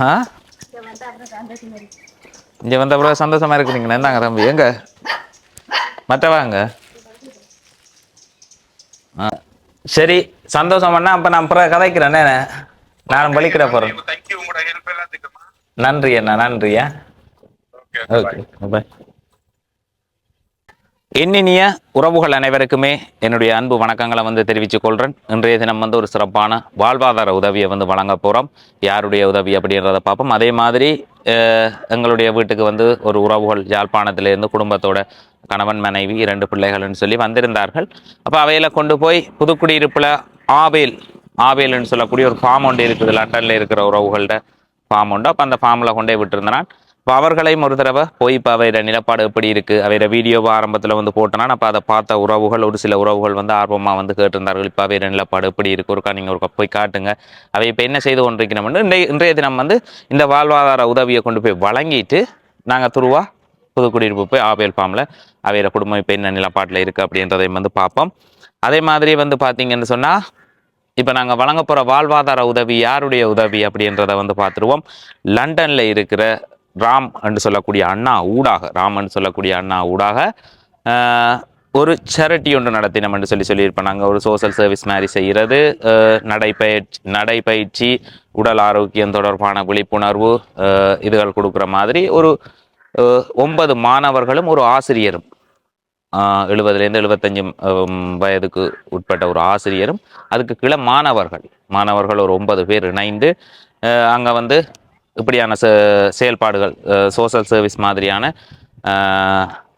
ஆ? இங்க வந்த அப்புறம் சந்தோஷமா இருக்கிறீங்களா என்னங்க தம்பி எங்க? மற்றவாங்க சரி சந்தோஷம் பண்ணா அப்ப நான் அப்புறம் கதைக்கிறேன். நான் நன்றி அண்ணா நன்றியா? ஓகே ஓகே பாய் எண்ணினிய உறவுகள் அனைவருக்குமே என்னுடைய அன்பு வணக்கங்களை வந்து தெரிவித்துக் கொள்கிறேன் இன்றைய தினம் வந்து ஒரு சிறப்பான வாழ்வாதார உதவியை வந்து வழங்க போகிறோம் யாருடைய உதவி அப்படின்றத பார்ப்போம். அதே மாதிரி எங்களுடைய வீட்டுக்கு வந்து ஒரு உறவுகள் யாழ்ப்பாணத்திலேருந்து குடும்பத்தோட கணவன் மனைவி இரண்டு பிள்ளைகள்னு சொல்லி வந்திருந்தார்கள். அப்போ அவையில கொண்டு போய் புதுக்குடியிருப்பில் ஆவேல் ஆவேல்னு சொல்லக்கூடிய ஒரு ஃபார்ம் ஒன்று இருக்குது. லண்டனில் இருக்கிற உறவுகள்கிட்ட ஃபார்ம் உண்டு. அப்போ அந்த ஃபார்மில் கொண்டே விட்டுருந்தான் இப்போ அவர்களையும் ஒரு தடவை போய் இப்போ அவையோட நிலப்பாடு எப்படி இருக்குது அவையோட வீடியோவை ஆரம்பத்தில் வந்து போட்டோன்னா அப்போ அதை பார்த்த உறவுகள் ஒரு சில உறவுகள் வந்து ஆர்வமாக வந்து கேட்டிருந்தார்கள். இப்போ அவையோட நிலப்பாடு எப்படி இருக்குது ஒருக்கா நீங்கள் ஒருக்கா போய் காட்டுங்க. அவை இப்போ என்ன செய்து கொண்டிருக்கணும்னு இன்றைய இன்றைய தினம் வந்து இந்த வாழ்வாதார உதவியை கொண்டு போய் வழங்கிட்டு நாங்கள் துருவா புதுக்குடியிருப்பு போய் ஆபேல் ஃபார்மில் அவையோட குடும்பம் இப்போ என்ன நிலப்பாட்டில் இருக்குது அப்படின்றதையும் வந்து பார்ப்போம். அதே மாதிரி வந்து பார்த்தீங்கன்னு சொன்னால் இப்போ நாங்கள் வழங்க போகிற வாழ்வாதார உதவி யாருடைய உதவி அப்படின்றத வந்து பார்த்துருவோம். லண்டனில் இருக்கிற ராம் என்று சொல்லக்கூடிய அண்ணா ஊடாக ராம் என்று சொல்லக்கூடிய அண்ணா ஊடாக ஒரு சேரிட்டி ஒன்று நடத்தினோம் என்று சொல்லி சொல்லியிருப்போம். நாங்கள் ஒரு சோஷியல் சர்வீஸ் மாதிரி செய்கிறது நடைப்பயிற்சி நடைப்பயிற்சி உடல் ஆரோக்கியம் தொடர்பான விழிப்புணர்வு இதுகள் கொடுக்குற மாதிரி ஒரு ஒன்பது மாணவர்களும் ஒரு ஆசிரியரும் எழுபதுலேருந்து எழுபத்தஞ்சு வயதுக்கு உட்பட்ட ஒரு ஆசிரியரும் அதுக்கு கீழே மாணவர்கள் மாணவர்கள் ஒரு ஒன்பது பேர் இணைந்து அங்கே வந்து இப்படியான செயல்பாடுகள் சோஷியல் சர்வீஸ் மாதிரியான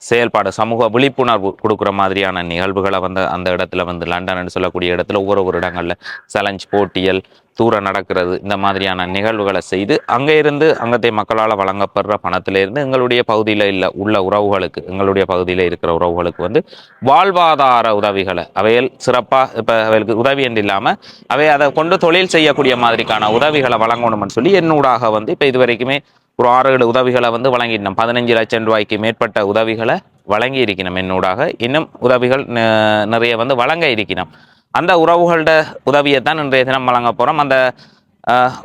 செயல்பாடு சமூக விழிப்புணர்வு கொடுக்குற மாதிரியான நிகழ்வுகளை வந்து அந்த இடத்துல வந்து லண்டன்னு சொல்லக்கூடிய இடத்துல ஒவ்வொரு ஒரு இடங்களில் சலஞ்ச் போட்டியல் தூரம் நடக்கிறது இந்த மாதிரியான நிகழ்வுகளை செய்து அங்கே இருந்து அங்கத்தை மக்களால் வழங்கப்படுற பணத்திலிருந்து எங்களுடைய பகுதியில் இல்லை உள்ள உறவுகளுக்கு எங்களுடைய பகுதியில் இருக்கிற உறவுகளுக்கு வந்து வாழ்வாதார உதவிகளை அவையில் சிறப்பாக இப்போ அவைகளுக்கு உதவி என்று இல்லாமல் அவை அதை கொண்டு தொழில் செய்யக்கூடிய மாதிரிக்கான உதவிகளை வழங்கணும்னு சொல்லி என்னூடாக வந்து இப்போ இது வரைக்குமே ஒரு ஆறு ஏழு உதவிகளை வந்து வழங்கிடணும். பதினஞ்சு லட்சம் ரூபாய்க்கு மேற்பட்ட உதவிகளை வழங்கி இருக்கணும் என்னூடாக. இன்னும் உதவிகள் நிறைய வந்து வழங்க இருக்கணும். அந்த உறவுகளோட உதவியை தான் இன்றைய தினம் வழங்க போகிறோம் அந்த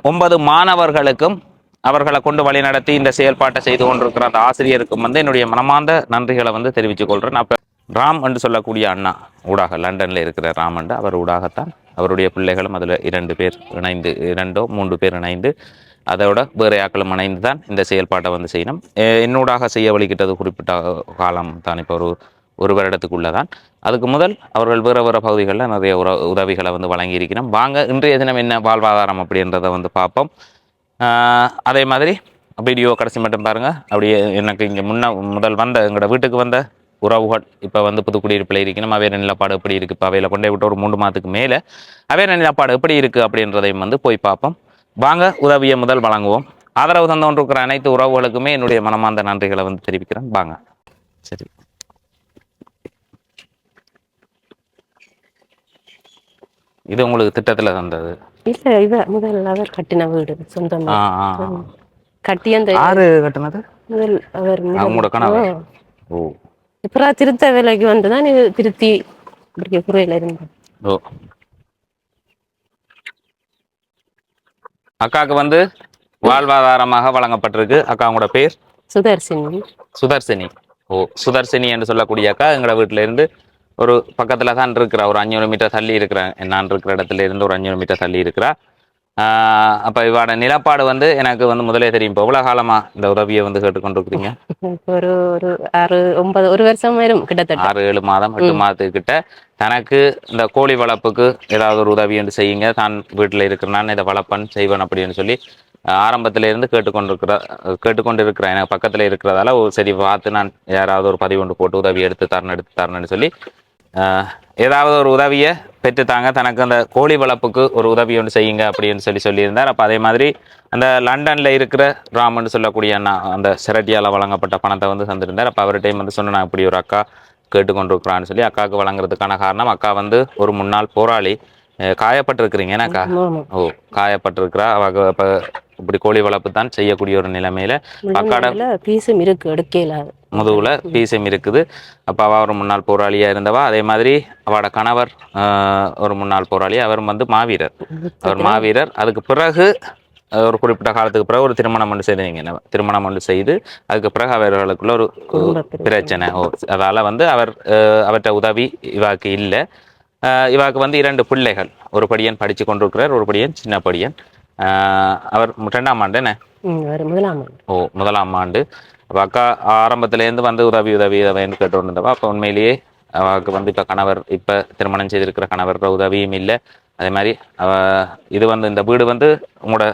ஒன்பது மாணவர்களுக்கும் அவர்களை கொண்டு வழிநடத்தி இந்த செயல்பாட்டை செய்து கொண்டிருக்கிற அந்த ஆசிரியருக்கும் வந்து என்னுடைய மனமார்ந்த நன்றிகளை வந்து தெரிவித்துக் கொள்கிறேன் அப்போ ராம் என்று சொல்லக்கூடிய அண்ணா ஊடாக லண்டனில் இருக்கிற ராம் என்று அவர் ஊடாகத்தான் அவருடைய பிள்ளைகளும் அதில் இரண்டு பேர் இணைந்து இரண்டோ மூன்று பேர் இணைந்து அதோட வேறு ஆக்களும் இணைந்து தான் இந்த செயல்பாட்டை வந்து செய்யணும். என்னூடாக செய்ய வழிகிட்டது குறிப்பிட்ட காலம் தான் இப்போ ஒரு ஒரு வருடத்துக்குள்ளே தான். அதுக்கு முதல் அவர்கள் வேறு வேறு பகுதிகளில் நிறைய உற உதவிகளை வந்து வழங்கியிருக்கிறோம். வாங்க இன்றைய தினம் என்ன வாழ்வாதாரம் அப்படின்றத வந்து பார்ப்போம். அதே மாதிரி வீடியோ கடைசி மட்டும் பாருங்கள் அப்படியே எனக்கு இங்கே முன்ன முதல் வந்த எங்களோட வீட்டுக்கு வந்த உறவுகள் இப்போ வந்து புதுக்குடியிருப்பில் இருக்கணும் அவைய நிலப்பாடு எப்படி இருக்குது இப்போ அவையில் கொண்டே விட்டு ஒரு மூன்று மாதத்துக்கு மேலே அவைய நிலப்பாடு எப்படி இருக்குது அப்படின்றதையும் வந்து போய் பார்ப்போம். வாங்க உதவியை முதல் வழங்குவோம். ஆதரவு தந்தோன்று இருக்கிற அனைத்து உறவுகளுக்குமே என்னுடைய மனமார்ந்த நன்றிகளை வந்து தெரிவிக்கிறேன். வாங்க. சரி. இது உங்களுக்கு திட்டத்தில் தந்தது? இல்ல இவ முதல் அவர் கட்டின வீடு சொந்தமா. கட்டி அந்த யாரு கட்டினது? முதல் அவர் அவங்களோட கணவர். ஓ. அப்புறம் திருத்த வேலைக்கு வந்துதான் இது திருத்தி இப்படி குறையில இருந்தேன் ஓ. அக்காவுக்கு வந்து வாழ்வாதாரமாக வழங்கப்பட்டிருக்கு. அக்காவோட பேர்? சுதர்சினி. சுதர்சினி. ஓ சுதர்சினி என்று சொல்லக்கூடிய அக்கா எங்களோட வீட்டில இருந்து ஒரு பக்கத்துல தான் இருக்கிறா. ஒரு அஞ்சூறு மீட்டர் தள்ளி இருக்கிறேன் நான் இருக்கிற இடத்துல இருந்து ஒரு அஞ்சூறு மீட்டர் தள்ளி இருக்கிறா. அப்ப இவாட நிலப்பாடு வந்து எனக்கு வந்து முதலே தெரியும். இப்போ எவ்வளவு காலமா இந்த உதவியை வந்து கேட்டுக்கொண்டிருக்கிறீங்க? ஒரு ஒரு ஆறு ஒன்பது ஒரு வருஷம் வரும் கிட்டத்தட்ட. ஆறு ஏழு மாதம் எட்டு மாதத்துக்கிட்ட தனக்கு இந்த கோழி வளர்ப்புக்கு ஏதாவது ஒரு உதவி என்று செய்யுங்க. தான் வீட்டில் இருக்கிற நான் இதை வளர்ப்பேன் செய்வேன் அப்படின்னு சொல்லி அஹ், ஆரம்பத்தில இருந்து கேட்டுக்கொண்டிருக்கிற கேட்டுக்கொண்டு இருக்கிறேன் எனக்கு பக்கத்தில் இருக்கிறதால ஒரு சரி பார்த்து நான் யாராவது ஒரு பதிவு ஒன்று போட்டு உதவி எடுத்து தரணும் எடுத்து தரணும்னு சொல்லி ஏதாவது ஒரு உதவியை பெற்றுத்தாங்க. தனக்கு அந்த கோழி வளர்ப்புக்கு ஒரு உதவி ஒன்று செய்யுங்க அப்படின்னு சொல்லி சொல்லியிருந்தார். அப்போ அதே மாதிரி அந்த லண்டனில் இருக்கிற ராமன் சொல்லக்கூடிய அண்ணா அந்த செரட்டியால் வழங்கப்பட்ட பணத்தை வந்து தந்திருந்தார். அப்போ அவர்கிட்டையும் வந்து சொன்னேன் அப்படி இப்படி ஒரு அக்கா கேட்டுக்கொண்டிருக்கிறான்னு சொல்லி அக்காவுக்கு வழங்குறதுக்கான காரணம் அக்கா வந்து ஒரு முன்னாள் போராளி. காயப்பட்டிருக்கிறீங்க ஏன்னாக்கா ஓ காயப்பட்டிருக்கிறா. இப்படி கோழி வளர்ப்பு தான் செய்யக்கூடிய ஒரு நிலைமையில அக்காட பீஸும் இருக்கு எடுக்கல முதுகுல பீசம் இருக்குது. அப்போ அவள் ஒரு முன்னாள் போராளியா இருந்தவா. அதே மாதிரி அவளோட கணவர் ஒரு முன்னாள் போராளி. அவர் வந்து மாவீரர். அவர் மாவீரர். அதுக்கு பிறகு ஒரு குறிப்பிட்ட காலத்துக்கு பிறகு ஒரு திருமணம் ஒன்று செய்தீங்க? திருமணம் ஒன்று செய்து அதுக்கு பிறகு அவர்களுக்குள்ள ஒரு பிரச்சனை. ஓ அதால வந்து அவர் அவர்ட்ட உதவி இவாக்கு இல்லை. இவாக்கு வந்து இரண்டு பிள்ளைகள். ஒரு படியன் படித்து கொண்டிருக்கிறார் ஒரு படியன் சின்ன படியன். அவர் ரெண்டாம் ஆண்டு என்ன? முதலாம் ஆண்டு. ஓ முதலாம் ஆண்டு. அப்போ அக்கா ஆரம்பத்துலேருந்து வந்து உதவி உதவி உதவின்னு கேட்டு இருந்தவா அப்போ உண்மையிலேயே அவளுக்கு வந்து இப்போ கணவர் இப்போ திருமணம் செய்திருக்கிற கணவர்கிற உதவியும் இல்லை. அதே மாதிரி இது வந்து இந்த வீடு வந்து உங்களோட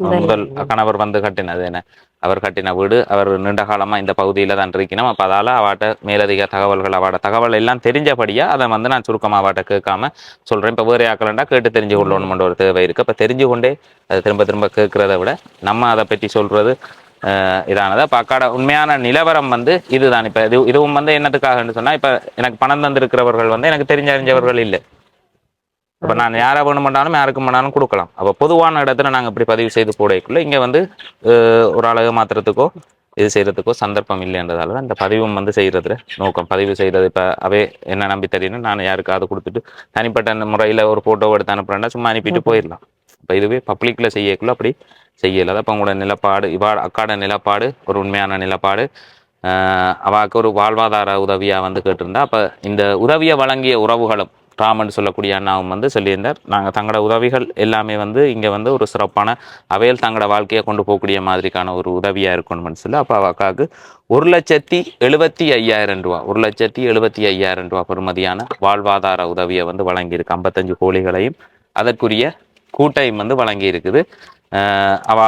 முதல் கணவர் வந்து கட்டினது என்ன? அவர் கட்டின வீடு அவர் நீண்ட காலமா இந்த பகுதியில தான் இருக்கணும் அப்ப அதால அவாட்ட மேலதிக தகவல்கள் அவாட தகவல் எல்லாம் தெரிஞ்சபடியா அதை வந்து நான் சுருக்கமா அவாட்ட கேட்காம சொல்றேன். இப்போ வேறு ஆக்கலண்டா கேட்டு தெரிஞ்சு கொள்ளணும்ன்ற ஒரு தேவை இருக்கு. அப்ப தெரிஞ்சு கொண்டே அதை திரும்ப திரும்ப கேட்கறத விட நம்ம அதை பற்றி சொல்றது அஹ், இதானது? அப்போ அக்காட உண்மையான நிலவரம் வந்து இதுதான். இப்போ இது இதுவும் வந்து என்னத்துக்காகன்னு சொன்னா இப்போ எனக்கு பணம் தந்திருக்கிறவர்கள் வந்து எனக்கு தெரிஞ்ச அறிஞ்சவர்கள் இல்லை. அப்போ நான் யாரை வேணுமென்றாலும் யாருக்கு வேணாலும் கொடுக்கலாம். அப்போ பொதுவான இடத்துல நாங்கள் இப்படி பதிவு செய்து போடக்குள்ள இங்கே வந்து ஒரு அழகு மாத்திரத்துக்கோ இது செய்யறதுக்கோ சந்தர்ப்பம் இல்லைன்றதால இந்த பதிவும் வந்து செய்யறதுல நோக்கம். பதிவு செய்யறது இப்போ அவே என்ன நம்பி தெரியணும் நான் யாருக்காவது கொடுத்துட்டு தனிப்பட்ட முறையில் ஒரு ஃபோட்டோ எடுத்து அனுப்புறேன்னா சும்மா அனுப்பிட்டு போயிடலாம். இப்போ இதுவே பப்ளிக்கில் செய்யக்குள்ள அப்படி செய்யலை. அப்போ உங்களோட நிலப்பாடு இவா அக்காட நிலப்பாடு ஒரு உண்மையான நிலப்பாடு. அவாக்கு ஒரு வாழ்வாதார உதவியாக வந்து கேட்டிருந்தா அப்போ இந்த உதவியை வழங்கிய உறவுகளும் ராமன் சொல்லக்கூடிய அண்ணாவும் வந்து சொல்லியிருந்தார். நாங்கள் தங்களோட உதவிகள் எல்லாமே வந்து இங்கே வந்து ஒரு சிறப்பான அவையில் தங்களோட வாழ்க்கையை கொண்டு போகக்கூடிய மாதிரிக்கான ஒரு உதவியாக இருக்கணும்னு சொல்லி அப்போ அக்காவுக்கு ஒரு லட்சத்தி எழுபத்தி ஐயாயிரம் ரூபா ஒரு லட்சத்தி எழுபத்தி ஐயாயிரம் ரூபா பெறுமதியான வாழ்வாதார உதவியை வந்து வழங்கியிருக்கு. ஐம்பத்தஞ்சு கோழிகளையும் அதற்குரிய கூட்டையும் வந்து வழங்கி இருக்குது அவ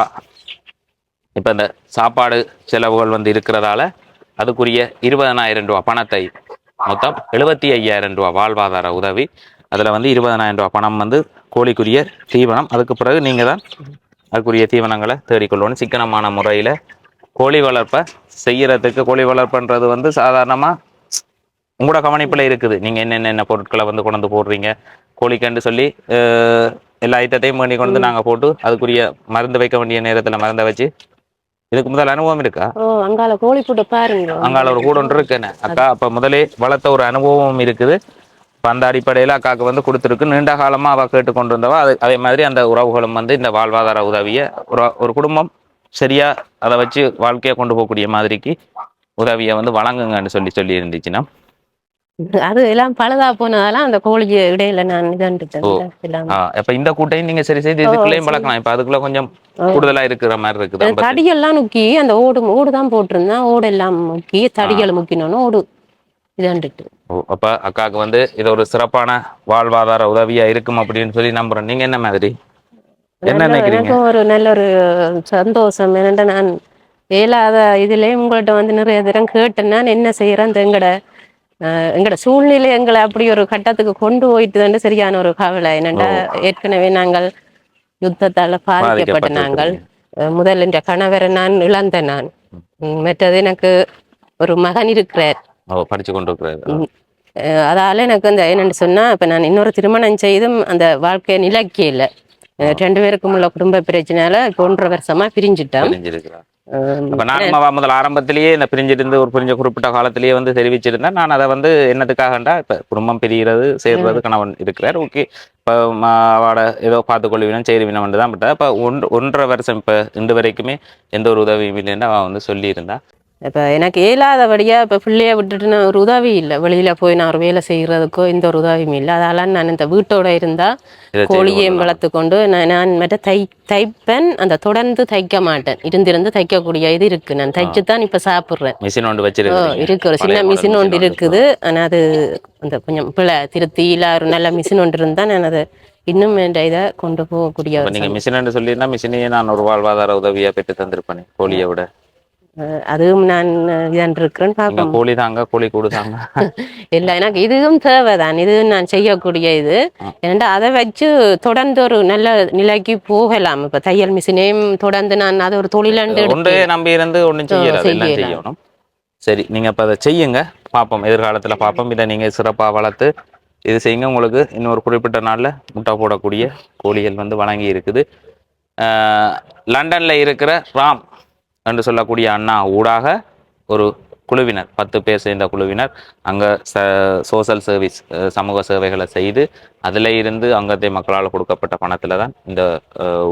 இப்போ இந்த சாப்பாடு செலவுகள் வந்து இருக்கிறதால அதுக்குரிய இருபதனாயிரம் ரூபா பணத்தை மொத்தம் எழுபத்தி ஐயாயிரம் ரூபா வாழ்வாதார உதவி. அதில் வந்து இருபதனாயிரம் ரூபா பணம் வந்து கோழிக்குரிய தீவனம். அதுக்கு பிறகு நீங்கள் தான் அதுக்குரிய தீவனங்களை தேடிக்கொள்ளணும். சிக்கனமான முறையில் கோழி வளர்ப்பை செய்யறதுக்கு கோழி வளர்ப்புன்றது வந்து சாதாரணமாக உங்களோட கவனிப்பில் இருக்குது. நீங்கள் என்னென்ன பொருட்களை வந்து கொண்டு போடுறீங்க? கோழிக்கண்டு சொல்லி அஹ், எல்லா ஐட்டத்தையும் பண்ணி கொண்டு நாங்கள் போட்டு அதுக்குரிய மருந்து வைக்க வேண்டிய நேரத்தில் மருந்தை வச்சு இதுக்கு முதல் அனுபவம் இருக்கா? அங்கால கோழி போட்டு பாருங்க. அங்கால ஒரு கூட ஒன்று இருக்குன்னு அக்கா அப்ப முதலே வளர்த்த ஒரு அனுபவம் இருக்குது. இப்ப அந்த அடிப்படையில அக்காவுக்கு வந்து கொடுத்துருக்கு. நீண்ட காலமா அவ கேட்டுக்கொண்டு இருந்தவா அது அதே மாதிரி அந்த உறவுகளும் வந்து இந்த வாழ்வாதார உதவியை ஒரு ஒரு குடும்பம் சரியா அதை வச்சு வாழ்க்கையை கொண்டு போகக்கூடிய மாதிரிக்கு உதவியை வந்து வழங்குங்கன்னு சொல்லி சொல்லி இருந்துச்சுன்னா அது எல்லாம் பழுதா போனதால அந்த கோழி இடையில நான் இதாண்டுட்டேன் ஆஹ் இப்ப இந்த கூட்டையும் நீங்க சரி செய்து இதுக்குள்ளேயும் வளர்க்கலாம். இப்ப அதுக்குள்ள கொஞ்சம் கூடுதலா இருக்கிற மாதிரி இருக்குது தடியெல்லாம் முக்கி அந்த ஓடு ஓடு தான் போட்டிருந்தேன். ஓடு எல்லாம் முக்கி தடிகளை முக்கினோன்னு ஓடு. இதாண்டுட்டு அப்ப அக்காவுக்கு வந்து இது ஒரு சிறப்பான வாழ்வாதார உதவியா இருக்கும் அப்படின்னு சொல்லி நம்புறேன். நீங்க என்ன மாதிரி? என்ன நினைக்கிறீங்க? ஒரு நல்ல ஒரு சந்தோஷம். என்னடா நான் இயலாத இதுலயே உங்கள்ட்ட வந்து நிறைய தரம் கேட்டேன். நான் என்ன செய்யறேன் அந்த எங்கட சூழ்நிலை எங்களை அப்படி ஒரு கட்டத்துக்கு கொண்டு போயிட்டுதாண்டு சரியான ஒரு கவலை. என்னடா ஏற்கனவே நாங்கள் யுத்தத்தால பாதிக்கப்பட்ட நாங்கள். முதல் என்ற கணவரை நான் இழந்தேன் நான். மற்றது எனக்கு ஒரு மகன் இருக்கிறார். படிச்சு கொண்டு அதால எனக்கு அந்த என்னன்னு சொன்னா இப்ப நான் இன்னொரு திருமணம் செய்தும் அந்த வாழ்க்கையை நிலைக்கல அஹ், ரெண்டு பேருக்கும் உள்ள குடும்ப பிரச்சனையால இப்ப ஒன்றரை வருஷமா அஹ், அப்ப அவ முதல் ஆரம்பத்திலேயே இந்த பிரிஞ்சிருந்து ஒரு பிரிஞ்ச குறிப்பிட்ட காலத்திலேயே வந்து தெரிவிச்சிருந்தேன் நான் அதை வந்து என்னத்துக்காகண்டா இப்ப குடும்பம் பிரிகிறது சேர்றது கணவன் இருக்கிறார். ஓகே. இப்போ அவட ஏதோ பார்த்து கொள்ளுவினம் செய்துவினம் தான் பட்டா இப்போ ஒன்று ஒன்றரை வருஷம் இப்போ இன்று வரைக்குமே எந்த ஒரு உதவியும் இல்லைன்னு அவன் வந்து சொல்லியிருந்தா. இப்ப எனக்கு இயலாதபடியா இப்ப பிள்ளைய விட்டுட்டு நான் ஒரு உதவி இல்லை. வெளியில போய் நான் ஒரு வேலை செய்யறதுக்கோ எந்த ஒரு உதவியும் இல்லை. அதால நான் இந்த வீட்டோட இருந்தா இதை செய்து கோழியையும் வளர்த்து கொண்டு நான் நான் மற்ற தை தைப்பேன். அந்த தொடர்ந்து தைக்க மாட்டேன். இருந்திருந்து தைக்கக்கூடிய இது இருக்கு. நான் தைச்சு தான் இப்ப சாப்பிடுறேன். மிஷின் ஒன்று ஓ, வச்சிருக்கீங்க இருக்கு. ஒரு சின்ன மிஷின் ஒன்று இருக்குது. ஆனா அது அந்த கொஞ்சம் பிள்ளை திருத்தி இல்ல ஒரு நல்ல மிஷின் ஒன்று இருந்தா நான் அதை இன்னும் என்ற இதை கொண்டு போகக்கூடிய இப்போ ஒரு நீங்க மிஷின் சொல்லியிருந்தா மிஷினையே நான் ஒரு வாழ்வாதார உதவியா பெற்று தந்திருப்பேனே கோழியை விட. அதுவும் நான் இதான் இருக்கிறேன்னு நீங்க பார்ப்போம் கோழி தாங்க கோழி கூடு தாங்க. இல்லை எனக்கு இதுவும் தேவைதான். இது நான் செய்யக்கூடிய இது. ஏன்னா அதை வச்சு தொடர்ந்து ஒரு நல்ல நிலைக்கு போகலாம். இப்ப தையல் மிஷினையும் தொடர்ந்து நான் அதை ஒரு தொழிலாண்டு ஒன்றே நம்பி இருந்து ஒன்றும். செய்யணும். சரி நீங்க அப்ப அதை செய்யுங்க. பார்ப்போம் எதிர்காலத்துல பார்ப்போம் இதை நீங்க சிறப்பா வளர்த்து இது செய்யுங்க. உங்களுக்கு இன்னொரு குறிப்பிட்ட நாள்ல முட்டை போடக்கூடிய கோழிகள் வந்து வழங்கி இருக்குது. லண்டன்ல இருக்கிற ராம் என்று சொல்லக்கூடிய அண்ணா ஊடாக ஒரு குழுவினர் பத்து பேர் சேர்ந்த குழுவினர் அங்கே ச சோஷியல் சர்வீஸ் சமூக சேவைகளை செய்து அதில் இருந்து அங்கத்தை மக்களால் கொடுக்கப்பட்ட பணத்தில் தான் இந்த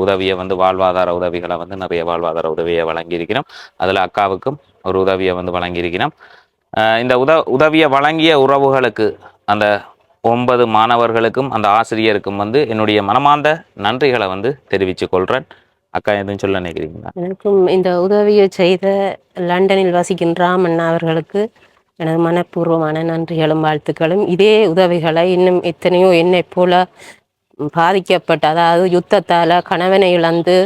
உதவியை வந்து வாழ்வாதார உதவிகளை வந்து நிறைய வாழ்வாதார உதவியை வழங்கியிருக்கிறோம். அதில் அக்காவுக்கும் ஒரு உதவியை வந்து வழங்கியிருக்கிறோம். இந்த உத உதவியை வழங்கிய உறவுகளுக்கு அந்த ஒன்பது மாணவர்களுக்கும் அந்த ஆசிரியருக்கும் வந்து என்னுடைய மனமார்ந்த நன்றிகளை வந்து தெரிவித்துக் கொள்கிறேன் அக்கா எதுவும் சொல்ல நினைக்கிறீங்களா? எனக்கும் இந்த உதவியை செய்த லண்டனில் வசிக்கின்ற ராமண்ணா அவர்களுக்கு எனது மனப்பூர்வமான நன்றிகளும் வாழ்த்துக்களும். இதே உதவிகளை இன்னும் எத்தனையோ என்னை போல பாதிக்கப்பட்ட அதாவது யுத்தத்தால் கணவனை இழந்து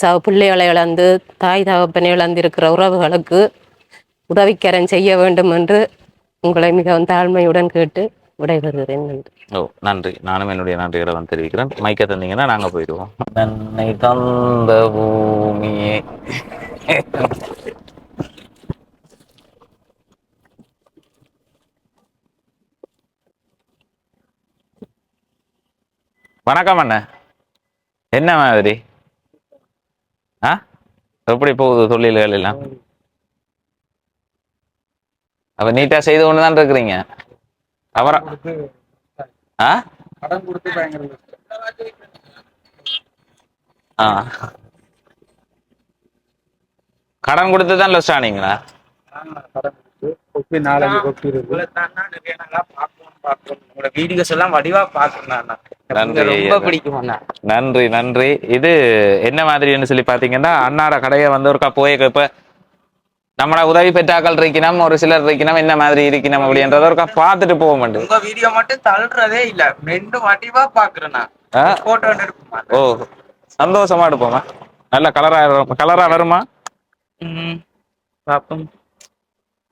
ச பிள்ளைகளை இழந்து தாய் தகப்பனை இழந்திருக்கிற உறவுகளுக்கு உதவிக்கரம் செய்ய வேண்டும் என்று உங்களை மிகவும் தாழ்மையுடன் கேட்டு விடைபெறுகிறேன். நன்றி ஓ நன்றி. நானும் என்னுடைய நன்றிகளை வந்து தெரிவிக்கிறேன். மைக்க தந்தீங்கன்னா நாங்கள் போயிடுவோம். நன்னை தந்த பூமியே. வணக்கம் அண்ணா. என்ன மாதிரி? ஆ? எப்படி போகுது தொழில்கள் எல்லாம்? அப்ப நீட்டா செய்து கொண்டு தான் இருக்கிறீங்க? அவரா ஆ? கடன் கொடுத்து பயங்கர ஆ. கடன் கொடுத்து தான் லொஸ்ட் ஆனீங்களா வீடியோஸ் எல்லாம் வடிவா பார்க்கணும் அண்ணா. நன்றி எனக்கு ரொம்ப ஐயா. பிடிக்கும் அண்ணா. நன்றி நன்றி. இது என்ன மாதிரின்னு சொல்லி பாத்தீங்கன்னா அண்ணாட கடையை வந்து ஒருக்கா போய் இப்ப நம்மள உதவி பெற்றாக்கள் இருக்கணும் ஒரு சிலர் இருக்கணும் என்ன மாதிரி இருக்கணும் அப்படின்றத ஒருக்கா பார்த்துட்டு போக மாட்டேன் உங்க வீடியோ மட்டும் தள்ளுறதே இல்ல. ரெண்டு வடிவா பாக்குறேன் ஓ சந்தோஷமா எடுப்போமா? நல்ல கலரா கலரா வருமா. ம் பாப்போம்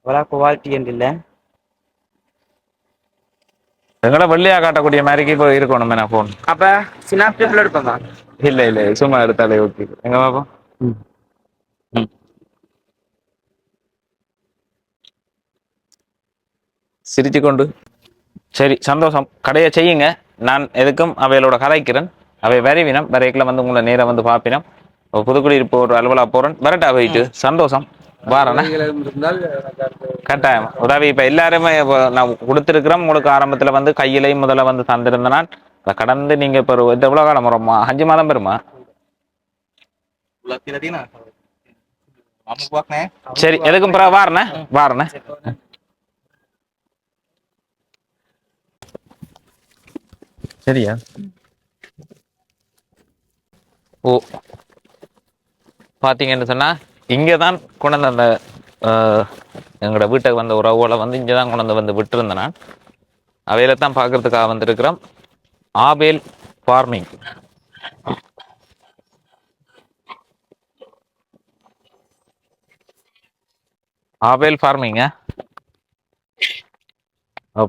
அவ்வளோ குவாலிட்டி இல்ல. எங்கட வெள்ளையா காட்டக்கூடிய மாதிரிக்கு இப்போ இருக்கணும் என்ன போன் அப்ப சினாப்டிப்ல எடுப்போமா? இல்ல இல்ல சும்மா எடுத்தாலே ஓகே எங்க பாப்போம்? ம். சிரிச்சு கொண்டு சரி சந்தோஷம். கடையை செய்யுங்க. நான் எதுக்கும் அவைகளோட கதைக்கிறேன் அவை வரைவினம் வரைக்கில் வந்து உங்களை நேரம் வந்து பார்ப்பினம். புதுக்குடியிருப்பு ஒரு அலுவலா போறேன். வரட்டா போயிட்டு. சந்தோஷம். வாரண்ணே. கட்டாயம். உதவி இப்ப எல்லாருமே நான் கொடுத்துருக்கிறோம். உங்களுக்கு ஆரம்பத்துல வந்து கையிலையும் முதல்ல வந்து தந்திருந்த நான் இப்ப கடந்து நீங்க இப்ப எவ்வளவு காலம் வருமா? அஞ்சு மாதம் வருமா? சரி எதுக்கும் வாரணே வாரணே சரியா ஓ. பாத்தீங்கன்னு சொன்னா இங்கே தான் கொண்டு அந்த எங்களோட வீட்டுக்கு வந்த உறவுகளை வந்து இங்கே தான் கொண்டு வந்து விட்டுருந்தேன் நான் அவையில தான் பார்க்கறதுக்காக வந்திருக்கிறோம். Apple farming. ஆபேல் ஃபார்மிங்க?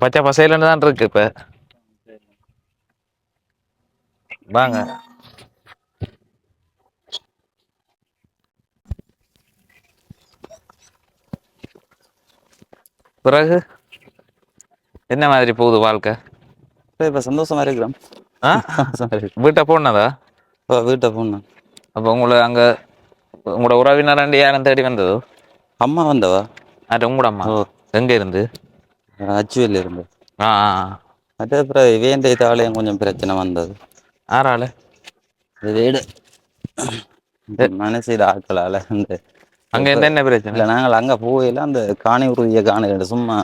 பச்சை பசையிலன்னு தான் இருக்கு இப்போ. வாங்க. பிறகு என்ன மாதிரி போகுது வாழ்க்கை? இப்போ சந்தோஷமா இருக்கிறோம். ஆ? சந்தோஷமா இருக்கிறோம். வீட்டை போனதா? இப்போ வீட்டை போனேன் அப்போ உங்களை அங்க உங்களோட உறவினர் ரெண்டு யாரும் தேடி வந்ததோ? அம்மா வந்தவா? அது உங்களோட அம்மா. ஓ. எங்க இருந்து? அச்சுவேல இருந்து. ஆ. அது அப்புறம் வேண்டிய தாலையும் கொஞ்சம் பிரச்சனை வந்தது. ஆறாளு? இது வீடு. மனசு இது ஆக்கலால இந்த அங்க இருந்து என்ன பிரச்சனை? இல்லை நாங்கள் அங்கே போயில அந்த காணி உறுதியை காணையில சும்மா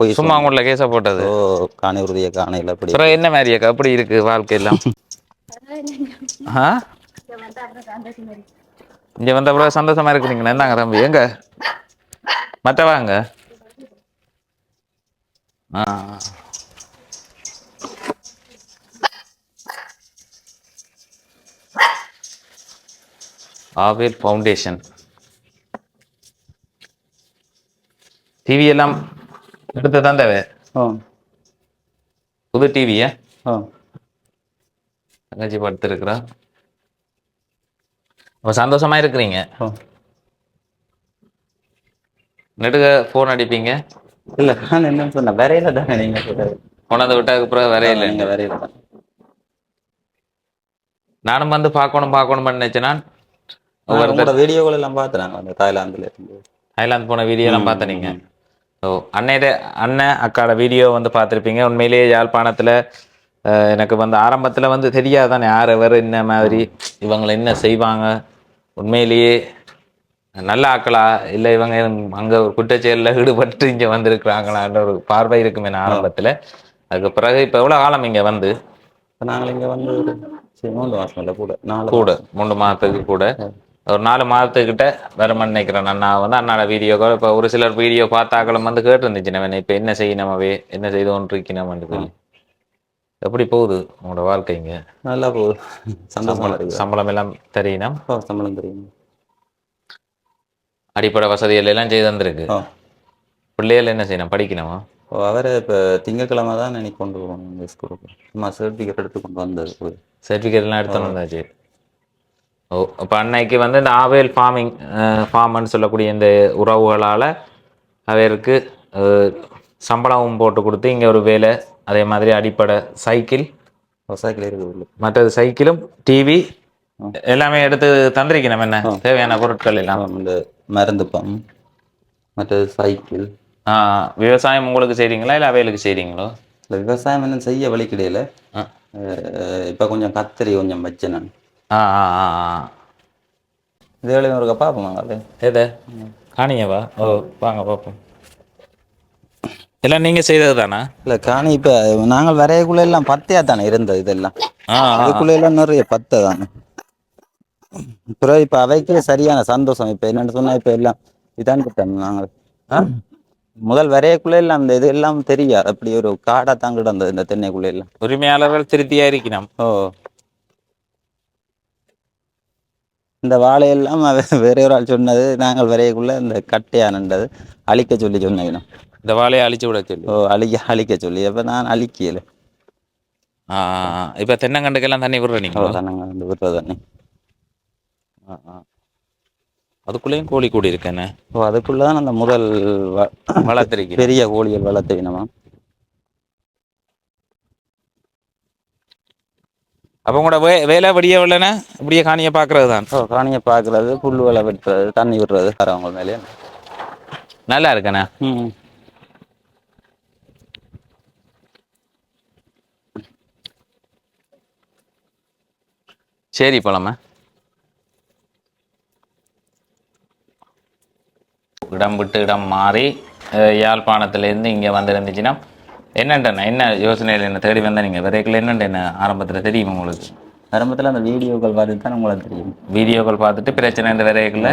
போய் சும்மா உங்கள கேஸ போட்டது? ஓ காணி உறுதியை காணையில அப்படி அப்புறம் என்ன மாதிரி அக்கா? அப்படி இருக்கு வாழ்க்கை எல்லாம் ஆ? இங்க வந்த அப்புறம் சந்தோஷமா இருக்கிறீங்களா என்னங்க தம்பி. எங்க? மற்றவாங்க ஆ. ஆவேல் ஃபவுண்டேஷன். டிவி எல்லாம் எடுத்து தந்தவ ஓ புது டிவியா தங்கச்சி படுத்திருக்கிறா அப்ப சந்தோஷமா இருக்கிறீங்க. நெடுக ஃபோன் அடிப்பீங்க? இல்லை நான் என்ன சொன்னேன்? வரையில தானே நீங்கள் சொல்றது? கொண்டாந்து விட்டாக்கு அப்புறம் வரையில நீங்கள் வரையில தான். நானும் வந்து பார்க்கணும் பார்க்கணும் நினைச்சேன் நான். உங்களோட வீடியோகள் எல்லாம் பார்த்துறாங்க அந்த தாய்லாந்துல இருந்து. தாய்லாந்து போன வீடியோலாம் பார்த்த நீங்க. ஓ அன்னையிட அண்ணன் அக்காட வீடியோ வந்து பார்த்துருப்பீங்க. உண்மையிலேயே யாழ்ப்பாணத்தில் எனக்கு வந்து ஆரம்பத்தில் வந்து தெரியாதானே யார் எவர் என்ன மாதிரி இவங்களை என்ன செய்வாங்க. உண்மையிலேயே நல்ல ஆக்களா இல்லை இவங்க அங்கே ஒரு குற்றச்செயலில் ஈடுபட்டு இங்கே வந்திருக்கிறாங்களான்ற ஒரு பார்வை இருக்குமே நான் ஆரம்பத்தில். அதுக்கு பிறகு இப்போ எவ்வளோ காலம் இங்கே வந்து? நாங்கள் இங்கே வந்து மூணு மாதம் இல்லை கூட. நாலு கூட மூணு மாதத்துக்கு கூட. ஒரு நாலு மாதத்துக்கிட்ட வருமானு நினைக்கிறேன் அண்ணா வந்து அண்ணாட வீடியோ இப்போ ஒரு சிலர் வீடியோ பார்த்தாக்களும் வந்து கேட்டு இருந்துச்சு நம்ம இப்போ என்ன செய்யணுமவே என்ன செய்து கொண்டு இருக்கணும்னு சொல்லி. எப்படி போகுது உங்களோட வாழ்க்கைங்க நல்லா போகுது. சந்தோஷமா சம்பளம் சம்பளம் எல்லாம் தெரியணும் சம்பளம் தெரியும் அடிப்படை வசதிகள் எல்லாம் செய்து தந்திருக்கு. ஓ பிள்ளைகள் என்ன செய்யணும்? படிக்கணுமா? அவரை இப்போ திங்கக்கிழமை தான் நினைக்க கொண்டு போகணும் இந்த ஸ்கூலுக்கு. சும்மா சர்டிஃபிகேட் எடுத்து கொண்டு வந்தது. சர்டிஃபிகேட்லாம் எடுத்து வந்தாச்சு. ஓ இப்போ அன்னைக்கு வந்து இந்த ஆவேல் ஃபார்மிங் ஃபார்ம்னு சொல்லக்கூடிய இந்த உறவுகளால் அவருக்கு சம்பளமும் போட்டு கொடுத்து இங்கே ஒரு வேலை அதே மாதிரி அடிப்படை சைக்கிள் சைக்கிள் இருக்குது மற்றது சைக்கிளும் டிவி எல்லாமே எடுத்து தந்திருக்கணும் என்ன? தேவையான பொருட்கள் எல்லாம். இந்த மருந்து பம் மற்றது சைக்கிள் ஆ, விவசாயம் உங்களுக்கு செய்றீங்களா இல்லை அவைகளுக்கு செய்றீங்களோ? இந்த விவசாயம் என்ன செய்ய வழி கிடையில. இப்போ கொஞ்சம் கத்திரி கொஞ்சம் வச்சேன் நான். ஆ ஆ ஆ பார்ப்போம் அது எது? காணியவா? ஓ வாங்க பார்ப்போம். எல்லாம் நீங்கள் செய்தது தானா? இல்லை காணி இப்போ நாங்கள் வரையக்குள்ள எல்லாம் பத்தையா தானே இருந்தது இதெல்லாம்? ஆ. அதுக்குள்ள எல்லாம் நிறைய பத்தை தானே? அப்புறம் இப்போ அவைக்கே சரியான சந்தோஷம். இப்போ என்னன்னு சொன்னா இப்போ எல்லாம் இதான் கிட்டோம் நாங்கள்? முதல் வரையக்குள்ள எல்லாம் அந்த இது எல்லாம் தெரியாது. அப்படி ஒரு காடா தான் கிடந்தது இந்த தென்னைக்குள்ள எல்லாம். உரிமையாளர்கள் திருப்தியா இருக்கணும். ஓ. இந்த வாழையெல்லாம் அவ- வேற ஒரு ஆள் சொன்னது நாங்கள் வரையக்குள்ள இந்த கட்டையானது அழிக்க சொல்லி சொன்னேன் இந்த வாழையை அழிச்சு விட சொல்லி. ஓ அழிக்க அழிக்க சொல்லி. அப்போ நான் அழிக்கல. இப்ப தென்னங்கண்டுக்கெல்லாம் தண்ணி விடுற நீங்க நாங்கள் வந்து விடுறது தண்ணி. அதுக்குள்ளேயும் கோழி கூடி இருக்கேன்னு ஓ அதுக்குள்ள தான் அந்த முதல் வ- வளர்த்திருக்கீங்க பெரிய கோழிகள் வளர்த்துக்கணுமா அப்ப உங்களோட வே வேலை விடிய விடலன்னா இப்படியே காணியை பாக்குறது தான் ஓ காணியை பார்க்கறது புல் வேலை வெட்டுறது தண்ணி விடுறது வரவங்க மேலே நல்லா இருக்கண்ணே. ம். சரி பழம இடம் விட்டு இடம் மாறி யாழ்ப்பாணத்திலேருந்து இங்கே வந்திருந்துச்சுன்னா என்னண்டண்ணா என்ன யோசனையில் என்ன தேடி வந்தா நீங்கள் விரைக்கில் என்னண்டு என்ன ஆரம்பத்தில் தெரியும் உங்களுக்கு? ஆரம்பத்தில் அந்த வீடியோக்கள் பார்த்து தான் உங்களுக்கு தெரியும். வீடியோக்கள் பார்த்துட்டு பிரச்சனை இந்த விரைக்கில்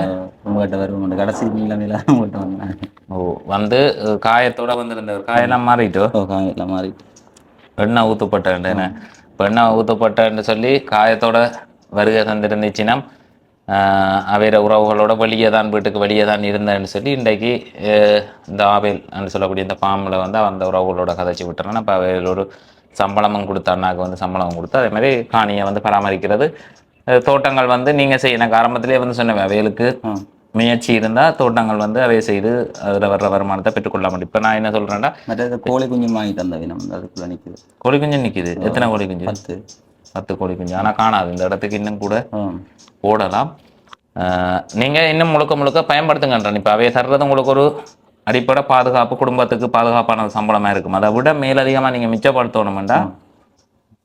உங்கள்கிட்ட வருவோம் கடைசி நிலைமையில உங்கள்கிட்ட வந்தேன். ஓ வந்து காயத்தோட வந்திருந்த காயெல்லாம் மாறிட்டோ? ஓ காணியில் மாதிரி எண்ணெய் ஊற்றப்பட்டேன் இப்போ எண்ணெய் ஊற்றப்பட்டேன்னு சொல்லி காயத்தோட வருகை தந்திருந்துச்சுன்னா அவைய உறவுகளோட வெளியே தான் வீட்டுக்கு வெளியே தான் இருந்தேன்னு சொல்லி இன்றைக்கு இந்த ஆவேல் சொல்லக்கூடிய இந்த ஃபார்மில் வந்து அந்த உறவுகளோட கதைச்சி விட்டுறேன் அப்போ அவைகளோட சம்பளமும் கொடுத்த அண்ணாக்கு வந்து சம்பளமும் கொடுத்து அதே மாதிரி காணியை வந்து பராமரிக்கிறது. தோட்டங்கள் வந்து நீங்கள் செய்ய எனக்கு ஆரம்பத்திலே வந்து சொன்னேன் அவைகளுக்கு முயற்சி இருந்தால் தோட்டங்கள் வந்து அவை செய்து அதில் வர்ற வருமானத்தை பெற்றுக்கொள்ள முடியும். இப்போ நான் என்ன சொல்கிறேன்டா மற்றது கோழி குஞ்சு வாங்கி தந்தவை நம்ம அதுக்குள்ள நிற்குது கோழி குஞ்சு நிற்கிது எத்தனை கோழி குஞ்சு? பத்து. பத்து கோழி குஞ்சு ஆனால் காணாது. இந்த இடத்துக்கு இன்னும் கூட போடலாம் அஹ் நீங்க இன்னும் முழுக்க முழுக்க பயன்படுத்துங்கன்றேன் இப்போ அவைய தர்றது உங்களுக்கு ஒரு அடிப்படை பாதுகாப்பு குடும்பத்துக்கு பாதுகாப்பான சம்பளமா இருக்கும். அதை விட மேலதிகமா நீங்க மிச்சப்படுத்தணும்டா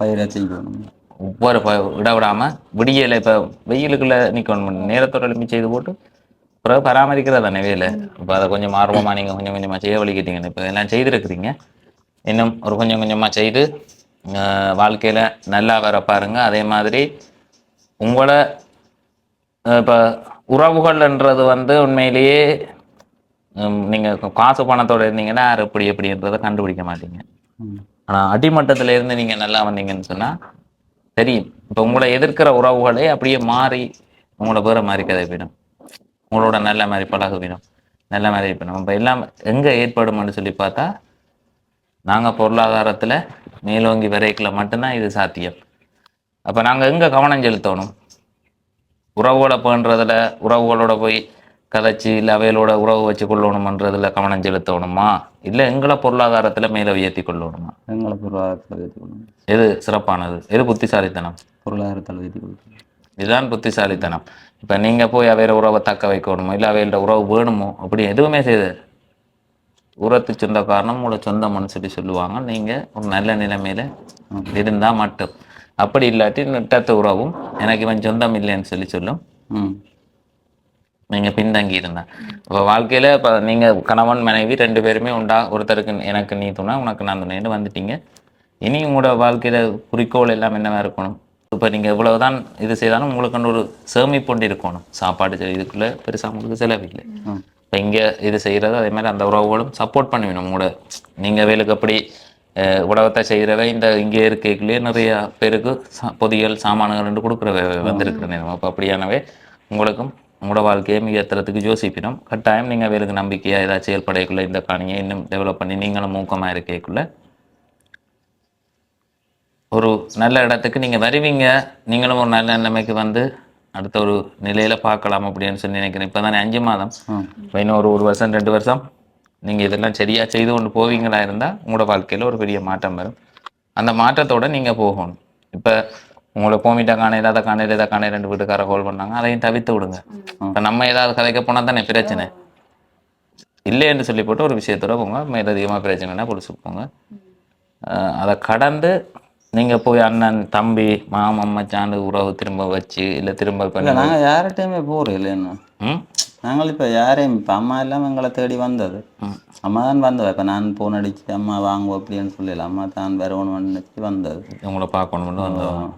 பயிரை செய்யணும் ஒவ்வொரு விட விடாம விடியலை இப்போ வெயிலுக்குள்ள நிற்கணும் நேரத்தோட எழுப்பி செய்து போட்டு பிறகு பராமரிக்கிறது தானே வேலை. இப்போ அதை கொஞ்சம் ஆர்வமா நீங்க கொஞ்சம் கொஞ்சமா செய்ய வலிக்கிட்டீங்க இப்போ எல்லாம் செய்திருக்கிறீங்க. இன்னும் ஒரு கொஞ்சம் கொஞ்சமா செய்து வாழ்க்கையில நல்லா வர பாருங்க. அதே மாதிரி உங்களை இப்ப உறவுகள்ன்றது வந்து உண்மையிலேயே ஹம், நீங்க காசு பணத்தோட இருந்தீங்கன்னா யார் எப்படி எப்படின்றத கண்டுபிடிக்க மாட்டீங்க. ம். ஆனா அடிமட்டத்துல இருந்து நீங்க நல்லா வந்தீங்கன்னு சொன்னா தெரியும். இப்ப உங்களை எதிர்க்கிற உறவுகளே அப்படியே மாறி உங்களோட வேற மாதிரி கதை போயிடும் உங்களோட நல்ல மாதிரி பழக போயிடும் நல்ல மாதிரி போயிடும் இப்போ எல்லாம் எங்க ஏற்படும்னு சொல்லி பார்த்தா நாங்க பொருளாதாரத்துல மேலோங்கி வரைக்கல மட்டும்தான் இது சாத்தியம். அப்ப நாங்க எங்க கவனம் செலுத்தணும்? உறவுகளை பண்றதுல உறவுகளோட போய் கதைச்சு இல்லை அவைகளோட உறவு வச்சு கொள்ளணுமன்றதுல கவனம் செலுத்தணுமா? இல்லை எங்களை பொருளாதாரத்துல மேலே உயர்த்தி கொள்ளணுமா? எங்களை பொருளாதாரத்தில் ஏற்றி கொடுக்கணும் எது சிறப்பானது? எது புத்திசாலித்தனம்? பொருளாதாரத்தில் ஏற்றி கொடுக்கணும் இதுதான் புத்திசாலித்தனம். இப்போ நீங்கள் போய் அவையோட உறவை தக்க வைக்கணுமோ? இல்லை அவையோட உறவு வேணுமோ? அப்படி எதுவுமே செய்து உரத்து சொந்த காரணம் உங்களோட சொந்தம்னு சொல்லி சொல்லுவாங்க. நீங்கள் ஒரு நல்ல நிலைமையில இருந்தால் மட்டும். அப்படி இல்லாட்டி நட்டத்து உறவும் எனக்கு இவன் சொந்தம் இல்லைன்னு சொல்லி சொல்லும். நீங்கள் பின்தங்கி இருந்தா. இப்போ வாழ்க்கையில் இப்போ நீங்கள் கணவன் மனைவி ரெண்டு பேருமே உண்டா? ஒருத்தருக்கு எனக்கு நீ துணை உனக்கு நான் துணைன்னு வந்துட்டீங்க. இனி உங்களோட வாழ்க்கையில் குறிக்கோள் எல்லாம் என்னவா இருக்கணும்? இப்போ நீங்கள் இவ்வளவுதான் இது செய்தாலும் உங்களுக்கு ஒரு சேமிப்புண்டு இருக்கணும். சாப்பாடு இதுக்குள்ள பெருசாக உங்களுக்கு செலவில்லை. இப்போ இங்கே இது செய்கிறது அதே மாதிரி அந்த உறவுகளும் சப்போர்ட் பண்ணுவேணும் உங்களோட. நீங்கள் வேலுக்கு அப்படி உலகத்தை செய்கிறவ இந்த இங்கே இருக்கைக்குள்ளேயே நிறைய பேருக்கு பொதிகள் சாமான்கள் கொடுக்குறவ வந்திருக்கிற நேரம் அப்போ அப்படியானவே உங்களுக்கும் உங்களோட வாழ்க்கையை மிக எத்துறதுக்கு யோசிப்பினோம் கட்டாயம் நீங்கள் வேலுக்கு நம்பிக்கையாக ஏதாச்சும் செயல்படைக்குள்ள இந்த காணியை இன்னும் டெவலப் பண்ணி நீங்களும் ஊக்கமாக இருக்கைக்குள்ள ஒரு நல்ல இடத்துக்கு நீங்கள் வருவீங்க. நீங்களும் ஒரு நல்ல நிலைமைக்கு வந்து அடுத்த ஒரு நிலையில பார்க்கலாம் அப்படின்னு சொல்லி நினைக்கிறேன். இப்போ தானே அஞ்சு மாதம். இன்னும் ஒரு ஒரு வருஷம் ரெண்டு வருஷம் நீங்கள் இதெல்லாம் சரியாக செய்து கொண்டு போவீங்களா இருந்தால் உங்களோட வாழ்க்கையில் ஒரு பெரிய மாற்றம் வரும். அந்த மாற்றத்தோட நீங்கள் போகணும். இப்போ உங்களை கோமிட்ட காணையில் அதை காணையில் இதை காணையில் ரெண்டு வீட்டுக்கார கால் பண்ணாங்க. அதையும் தவிர்த்து விடுங்க. இப்போ நம்ம ஏதாவது கதைக்க போனால் தானே பிரச்சனை. இல்லைன்னு சொல்லி போட்டு ஒரு விஷயத்தோட போங்க. மேலதிகமாக பிரச்சனைனா பிடிச்சி போங்க அதை கடந்து நீங்கள் போய் அண்ணன் தம்பி மாமன் மச்சான் உறவு திரும்ப வச்சு இல்லை திரும்ப பண்ணி நாங்கள் யார்கிட்டையுமே போகிறோம் இல்லைன்னா நாங்கள் இப்போ யாரையும் இப்போ அம்மா எல்லாம் எங்களை தேடி வந்தது. அம்மா தான் வந்தது இப்போ நான் போன் அடிச்சு அம்மா வாங்குவோம் அப்படின்னு சொல்லல அம்மா தான் வரணும்னு நினச்சி வந்தது. உங்களை பார்க்கணும்னு வந்தோம்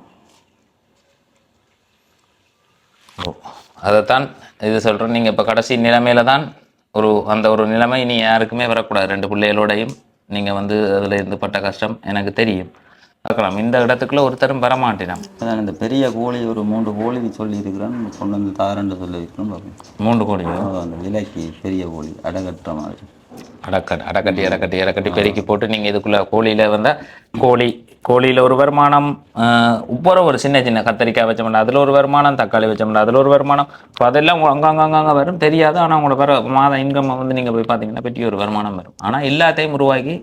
ஓ அதைத்தான் இது சொல்கிறேன் நீங்கள் இப்போ கடைசி நிலைமையில தான் ஒரு அந்த ஒரு நிலைமை இனி யாருக்குமே வரக்கூடாது. ரெண்டு பிள்ளைகளோடையும் நீங்கள் வந்து அதில் இருந்து பட்ட கஷ்டம் எனக்கு தெரியும். பார்க்கலாம். இந்த இடத்துக்குள்ள ஒருத்தரும் வர மாட்டேனான் அதான் இந்த பெரிய கோழி ஒரு மூன்று கோழி சொல்லி இருக்கிறேன் கொண்டு வந்து தாரண்டு சொல்லி இருக்கிறோம் மூன்று கோடியோ அந்த விலைக்கு பெரிய கோழி அடகட்டுற மாதிரி. அடக்கட் அடக்கட்டி அடக்கட்டி அடக்கட்டி பெருக்கி போட்டு நீங்கள் இதுக்குள்ள கோழியில் வந்தால் கோழி கோழியில் ஒரு வருமானம் உப்பர ஒரு சின்ன சின்ன கத்தரிக்காய் வச்சோம்னா அதில் ஒரு வருமானம் தக்காளி வச்சோம்னா அதில் ஒரு வருமானம். இப்போ அதெல்லாம் அங்கங்கங்க வரும். தெரியாது. ஆனால் உங்களோட வர மாத இன்கம் வந்து நீங்கள் போய் பார்த்தீங்கன்னா பெரிய ஒரு வருமானம் வரும். ஆனால் எல்லாத்தையும் உருவாக்கி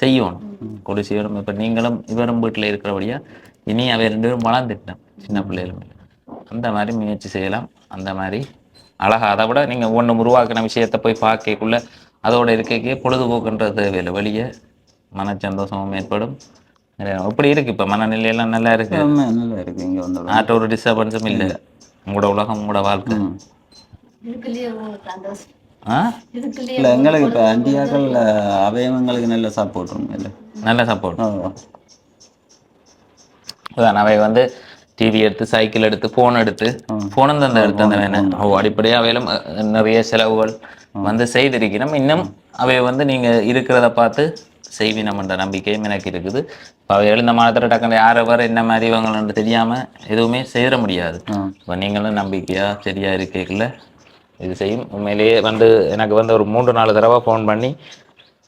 செய்யணும். கொடி செய்யணும் இப்போ நீங்களும் இவரும் வீட்டில் இருக்கிறபடியா இனி அவை ரெண்டு பேரும் வளர்ந்துட்டோம் சின்ன பிள்ளைகளும் அந்த மாதிரி முயற்சி செய்யலாம். அந்த மாதிரி அழகா அதை விட நீங்கள் ஒன்று உருவாக்கின விஷயத்தை போய் பார்க்கக்குள்ள அதோட இருக்கைக்கே பொழுதுபோக்குன்றது தேவையில்லை. வெளியே மன சந்தோஷமும் ஏற்படும் எப்படி இருக்கு. இப்போ மனநிலையெல்லாம் நல்லா இருக்கு. எல்லாமே நல்லா இருக்கு. இங்கே வந்த. நாட்டு ஒரு டிஸ்டர்பன்ஸும் இல்லை. உங்களோட உலகம் உங்களோட வாழ்க்கை. இல்லை எங்களுக்கு இப்போ அண்டியாக்கள் அவயவங்களுக்கு நல்ல சப்போர்ட் இல்லை நல்ல சப்போர்ட் அதான் அவை வந்து டிவி எடுத்து சைக்கிள் எடுத்து ஃபோன் எடுத்து ஃபோனும் தந்த எடுத்து அந்த வேணும் ஓ அடிப்படையாக அவையிலும் நிறைய செலவுகள் வந்து செய்திருக்கணும் இன்னும் அவை வந்து நீங்கள் இருக்கிறத பார்த்து செய்வினம்ன்ற நம்பிக்கையும் எனக்கு இருக்குது. இப்போ அவை எழுந்த மாதத்தில் டக்குனு யாரை வர என்ன மாதிரி இவங்கள்னு தெரியாமல் எதுவுமே செய்திட முடியாது. இப்போ நீங்களும் நம்பிக்கையாக சரியாக இருக்கீங்கள இது செய்யும். உண்மையிலேயே வந்து எனக்கு வந்து ஒரு மூன்று நாலு தடவை ஃபோன் பண்ணி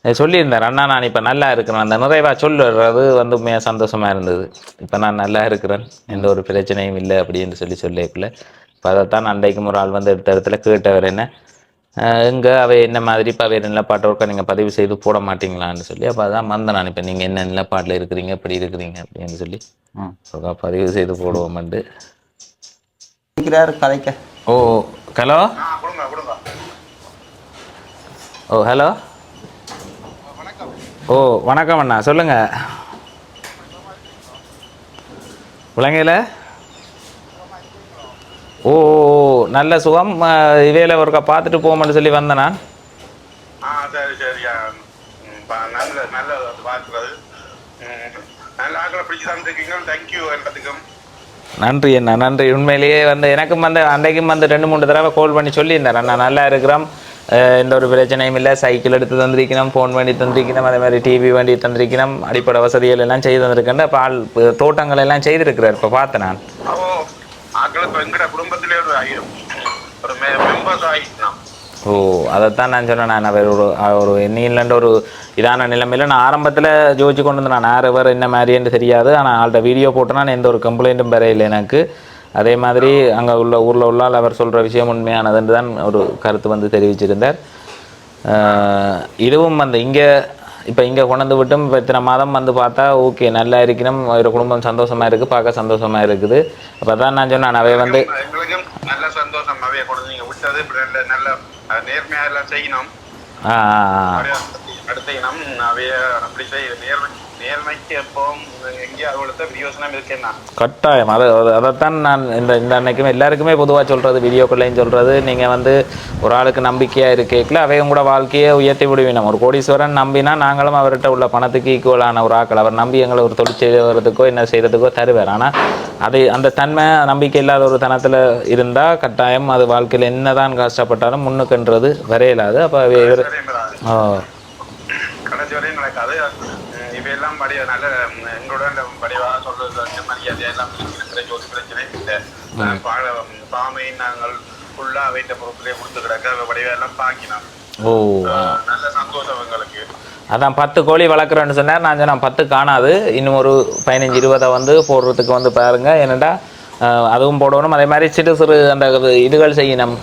அஹ் சொல்லியிருந்தார். அண்ணா நான் இப்போ நல்லா இருக்கிறேன். அந்த நிறைவா சொல்லுறது வந்து உண்மையாக சந்தோஷமாக இருந்தது. இப்போ நான் நல்லா இருக்கிறேன். எந்த ஒரு பிரச்சனையும் இல்லை அப்படின்னு சொல்லி சொல்லிக்கல இப்போ அதைத்தான் அன்றைக்கும் ஒரு ஆள் வந்து எடுத்த இடத்துல கேட்டவர் என்ன எங்கே அவை என்ன மாதிரி இப்போ அவை நிலப்பாட்டு ஒருக்கா நீங்கள் பதிவு செய்து போட மாட்டீங்களான்னு சொல்லி அப்போ அதான் வந்தேன் நான். இப்போ நீங்கள் என்ன நிலப்பாட்டில் இருக்கிறீங்க இப்படி இருக்கிறீங்க அப்படின்னு சொல்லி பதிவு செய்து போடுவோம்ண்டு இருக்கிறார் கதைக்க. ஓ. ஹலோ? ஓ ஹலோ? ஓ வணக்கம் அண்ணா சொல்லுங்க. விளங்கையில் ஓ நல்ல சுகம். இவையில ஒருக்கா பார்த்துட்டு போவோம்னு சொல்லி வந்தேன் நான். ஆ சரி சரியா நல்ல நல்ல பார்க்குறது. நல்ல ஆக்களை பிடிச்சி தந்துருக்கீங்க. தேங்க்யூ எல்லாத்துக்கும். நன்றி அண்ணா நன்றி. உண்மையிலேயே வந்து எனக்கும் வந்து அன்றைக்கும் வந்து ரெண்டு மூணு தடவை கால் பண்ணி சொல்லியிருந்தார். அண்ணா நல்லா இருக்கிறோம். எந்த ஒரு பிரச்சனையும் இல்லை. சைக்கிள் எடுத்து தந்திருக்கணும் ஃபோன் பண்ணி தந்திருக்கணும் அதே மாதிரி டிவி வண்டி தந்திருக்கணும் அடிப்படை வசதிகள் எல்லாம் செய்து தந்திருக்கேன் பால் ஆள் தோட்டங்கள் எல்லாம் செய்திருக்கிறார். இப்போ பார்த்தேன் நான். குடும்பத்திலே ஒரு ஒரு மெம்பர்ஸ் ஆகி ஓ அதைத்தான் நான் சொன்னேன். நான் அவர் ஒரு ஒரு நீலண்ட ஒரு இதான நிலைமையில் நான் ஆரம்பத்தில் ஜோதிச்சு கொண்டு வந்தேன். நான் யார் வேறு என்ன மாதிரின்னு தெரியாது. ஆனால் ஆள்கிட்ட வீடியோ போட்டேன்னா எந்த ஒரு கம்ப்ளைண்ட்டும் பெற இல்லை எனக்கு. அதே மாதிரி அங்கே உள்ள ஊரில் உள்ளால் அவர் சொல்கிற விஷயம் உண்மையானதுன்னு தான் ஒரு கருத்து வந்து தெரிவிச்சிருந்தார். இதுவும் அந்த இங்கே இப்போ இங்கே கொண்டு விட்டும். இப்போ இத்தனை மாதம் வந்து பார்த்தா ஓகே நல்லா இருக்கணும் ஒரு குடும்பம் சந்தோஷமாக இருக்குது பார்க்க சந்தோஷமாக இருக்குது. அப்போ தான் நான் சொன்னேன். அவை வந்து எங்களுக்கும் நல்ல சந்தோஷம் அவைய கொண்டு நீங்க விட்டது இப்படி நல்ல நல்ல எல்லாம் செய்யணும். அடுத்த இனம் அவைய அப்படி செய்ய நேர்மை வியோசனம் இருக்கேன்னா கட்டாயம். அதை அதை- அதைத்தான் நான் இந்த இந்த அன்னைக்குமே எல்லாருக்குமே பொதுவாக சொல்கிறது வீடியோக்குள்ளேயும் சொல்கிறது நீங்கள் வந்து ஒரு ஆளுக்கு நம்பிக்கையாக இருக்கேக்கில் அவையும் கூட வாழ்க்கையை உயர்த்தி விடுவினோம். ஒரு கோடீஸ்வரன் நம்பினா நாங்களும் அவர்கிட்ட உள்ள பணத்துக்கு ஈக்குவலான ஒரு ஆக்கள். அவர் நம்பி எங்களை ஒரு தொழில் செய்வதற்கோ என்ன செய்கிறதுக்கோ தருவார். ஆனால் அது அந்த தன்மை நம்பிக்கை இல்லாத ஒரு தனத்தில் இருந்தால் கட்டாயம் அது வாழ்க்கையில் என்னதான் கஷ்டப்பட்டாலும் முன்னுக்குன்றது வரையலாது. அப்போ இவர் ஓ இவையெல்லாம் படி நல்ல படிவாக சொல்றது வந்து மரியாதை எல்லாம் இருக்கிற ஜோதி பிரச்சனை இல்லை. பாழ பாமை நாங்கள் ஃபுல்லா அவைட்ட பொறுப்பிலே கொடுத்து கிடக்க படிவா எல்லாம் பாக்கினோம் ஓ. நல்ல சந்தோஷம் எங்களுக்கு. அதான் பத்து கோழி வளர்க்குறேன்னு சொன்னார். நான் சொன்னேன் பத்து காணாது. இன்னும் ஒரு பதினஞ்சு இருபதை வந்து போடுறதுக்கு வந்து பாருங்க. என்னடா அதுவும் போடணும். அதே மாதிரி சிறு சிறு அந்த இதுகள் செய்யணும்.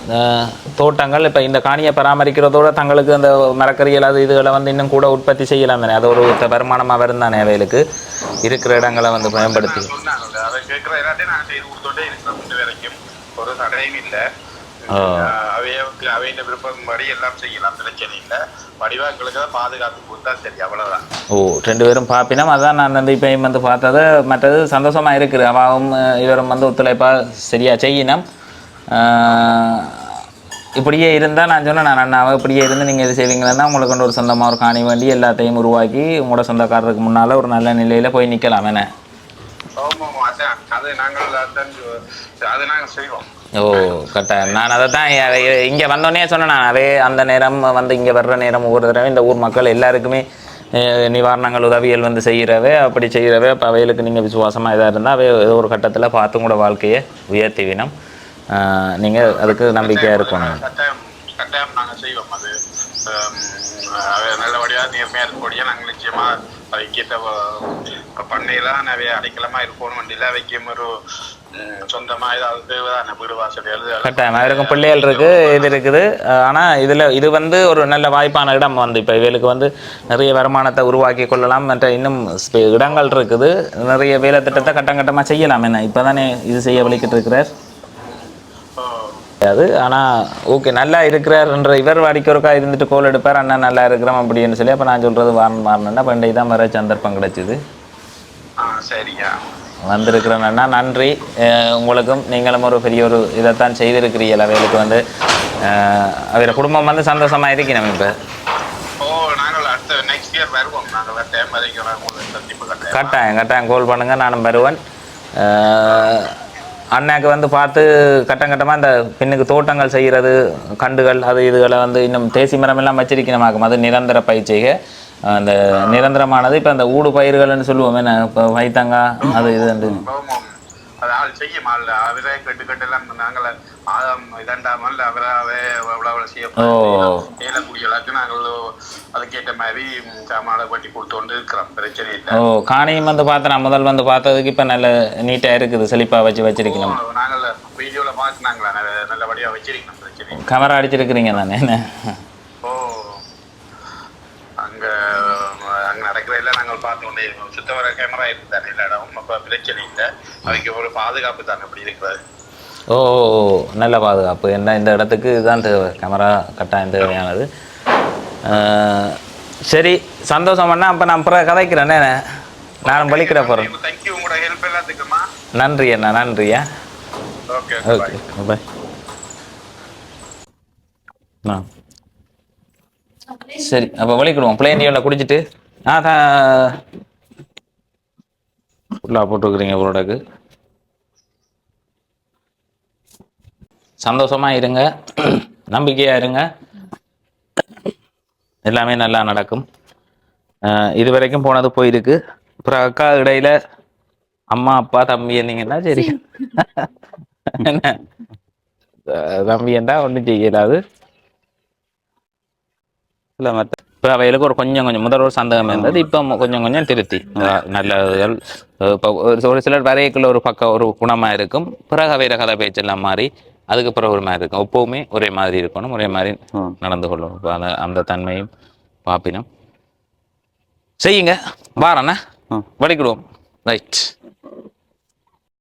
தோட்டங்கள். இப்போ இந்த காணியை பராமரிக்கிறதோட தங்களுக்கு அந்த மரக்கறிகள் அது இதுகளை வந்து இன்னும் கூட உற்பத்தி செய்யலாம் தானே. அது ஒரு வருமானமாக வரும் தானே அவைகளுக்கு இருக்கிற இடங்களை வந்து பயன்படுத்தி. ஒரு தடையும் இல்லை. அவையவுக்கு அவையின் விருப்பம் படி எல்லாம் செய்யலாம் பிரச்சனை இல்லை. வடிவா எங்களுக்கு தான் பாதுகாப்பு கொடுத்தா சரி அவ்வளவுதான். ஓ ரெண்டு பேரும் பார்ப்பினோம் அதான் நான் வந்து இப்போ வந்து பார்த்தது மற்றது சந்தோஷமா இருக்குது. அவாவும் இவரும் வந்து ஒத்துழைப்பா சரியா செய்யணும். இப்படியே இருந்தால் நான் சொன்னேன் நான் அண்ணாவை இப்படியே இருந்து நீங்கள் இது செய்வீங்கன்னா உங்களுக்கு கொண்டு ஒரு சொந்தமாக ஒரு காணி வேண்டி எல்லாத்தையும் உருவாக்கி உங்களோட சொந்தக்காரருக்கு முன்னால் ஒரு நல்ல நிலையில் போய் நிற்கலாம் என்ன? ஆமாம் அதான். அது நாங்கள் அதான் அது நாங்கள் செய்வோம். ஓ கரெக்டாக நான் அதை தான் இங்கே வந்தோடனே சொன்னேன். நான் அதே அந்த நேரம் வந்து இங்கே வர்ற நேரம் ஒவ்வொரு தடவை இந்த ஊர் மக்கள் எல்லாருக்குமே நிவாரணங்கள் உதவிகள் வந்து செய்கிறவே அப்படி செய்கிறவே அப்போ அவைகளுக்கு நீங்கள் விசுவாசமாக இதாக இருந்தால் அவை ஏதோ ஒரு கட்டத்தில் பார்த்தும் கூட வாழ்க்கையை உயர்த்தி வினம் நீங்கள் அதுக்கு நம்பிக்கையாக இருக்கணும். கட்டாயம் கட்டாயம் நாங்கள் செய்வோம். அது நல்லபடியாக நேர்மையாக இருக்கக்கூடிய நாங்கள் நிச்சயமாக அவைக்கிட்ட பண்ணையெல்லாம் நிறைய அடைக்கலமாக இருக்கணும். வண்டியில் அவைக்கும் ஒரு சொந்தமா ஏதாவது தேவைதான வீடு வாசல் எழுது கட்டாயம். அவருக்கும் பிள்ளைகள் இருக்கு இது இருக்குது. ஆனா இதுல இது வந்து ஒரு நல்ல வாய்ப்பான இடம் வந்து இப்போ இவளுக்கு வந்து நிறைய வருமானத்தை உருவாக்கி கொள்ளலாம் மற்ற இன்னும் இடங்கள் இருக்குது. நிறைய வேலை திட்டத்தை கட்டம் கட்டமா செய்யலாம் என்ன? இப்போதானே இது செய்ய வலிக்கிட்டு இருக்கிறார். அது ஆனா ஓகே நல்லா இருக்கிறார்ன்ற இவர் வாடிக்கொருக்கா இருந்துட்டு கோல் எடுப்பார் அண்ணா நல்லா இருக்கிறோம் அப்படின்னு சொல்லி அப்போ நான் சொல்றது வாரன் வாரணுன்னா பண்டை தான் வர சந்தர்ப்பம் கிடைச்சிது. ஆ சரிங்க. வந்திருக்கிறேன்னா நன்றி. உங்களுக்கும் நீங்களும் ஒரு பெரிய ஒரு இதைத்தான் செய்திருக்கிறீர்கள். அவைகளுக்கு வந்து அஹ் அவர குடும்பம் வந்து சந்தோஷமா இருக்கணும் இப்போ. கட்டாயம். கட்டாயம் கால் பண்ணுங்க நானும் வருவேன். அண்ணாக்கு வந்து பார்த்து கட்டம் கட்டமாக இந்த பெண்ணுக்கு தோட்டங்கள் செய்கிறது கண்டுகள் அது இதுகளை வந்து இன்னும் தேசி மரம் எல்லாம் வச்சிருக்கணுமாக்கும் அது நிரந்தர பயிற்சிகை அந்த நிரந்தரமானது இப்போ அந்த ஊடு பயிர்கள்னு சொல்லுவோம் என்ன இப்போ வைத்தங்காய் அது இது. அது செய்யும் அவரே கட்டு கட்டு எல்லாம் நாங்கள் ஆழம் இதண்டாமல் அவராகவே எவ்வளோ எவ்வளோ செய்ய ஓ. செய்யக்கூடிய அளவுக்கு நாங்கள் அதுக்கேற்ற மாதிரி சாமானை வட்டி கொடுத்து கொண்டு இருக்கிறோம் பிரச்சனை இல்லை ஓ காணியும் வந்து பார்த்தேன் நான் முதல் வந்து பார்த்ததுக்கு இப்போ நல்ல நீட்டாக இருக்குது செழிப்பாக வச்சு வச்சிருக்கணும் நாங்கள் வீடியோவில் பார்த்துனாங்களா நல்லபடியாக வச்சிருக்கணும் பிரச்சனை. கேமரா அடிச்சிருக்கிறீங்க தானே என்ன ஓ அங்க அங்க நடக்கிறதெல்லாம் இருக்கோம் சுத்த வர கேமரா எல்லா இடமும் அப்போ பிரச்சனை இல்லை. அவைக்கு ஒரு பாதுகாப்பு தானே அப்படி இருக்கிறது. ஓ நல்ல பாதுகாப்பு. என்ன இந்த இடத்துக்கு இதுதான் கேமரா கட்டாயம் தேவையானது. சரி சந்தோஷம் பண்ணா அப்போ நான் அப்புறம் கதைக்கிறேன். நான் பலிக்கிற போகிறேன் நன்றி அண்ணா நன்றியா ஓகே ஓகே பாய் ஆ சரி அப்போ வலிக்கிடுவோம். பிளேன் குடிச்சிட்டு. ஆ. ஃபுல்லாக போட்டுருக்குறீங்க ப்ரோடக்கு. சந்தோஷமா இருங்க. நம்பிக்கையா இருங்க. எல்லாமே நல்லா நடக்கும். இது வரைக்கும் போனது போயிருக்கு. அப்புறம் அக்கா இடையில அம்மா அப்பா தம்பி என்னீங்கன்னா சரி. தம்பி என்றா ஒன்றும் செய்யலாது. இல்லை மற்ற இப்போ அவைகளுக்கு ஒரு கொஞ்சம் கொஞ்சம் முதல் ஒரு சந்தேகம் இருந்தது இப்போ கொஞ்சம் கொஞ்சம் திருத்தி அஹ் நல்ல இப்போ ஒரு சிலர் வரைக்குள்ள ஒரு பக்கம் ஒரு குணமாக இருக்கும் பிறகு அவையில கதை பேச்செல்லாம் மாறி அதுக்கு பிறகு ஒரு மாதிரி இருக்கும் எப்பவுமே ஒரே மாதிரி இருக்கணும் ஒரே மாதிரி. நடந்து கொள்ளணும் அந்த அந்த தன்மையும் பாப்பினம் செய்யுங்க வாரண்ணா. வடிக்கிடுவோம் ரைட்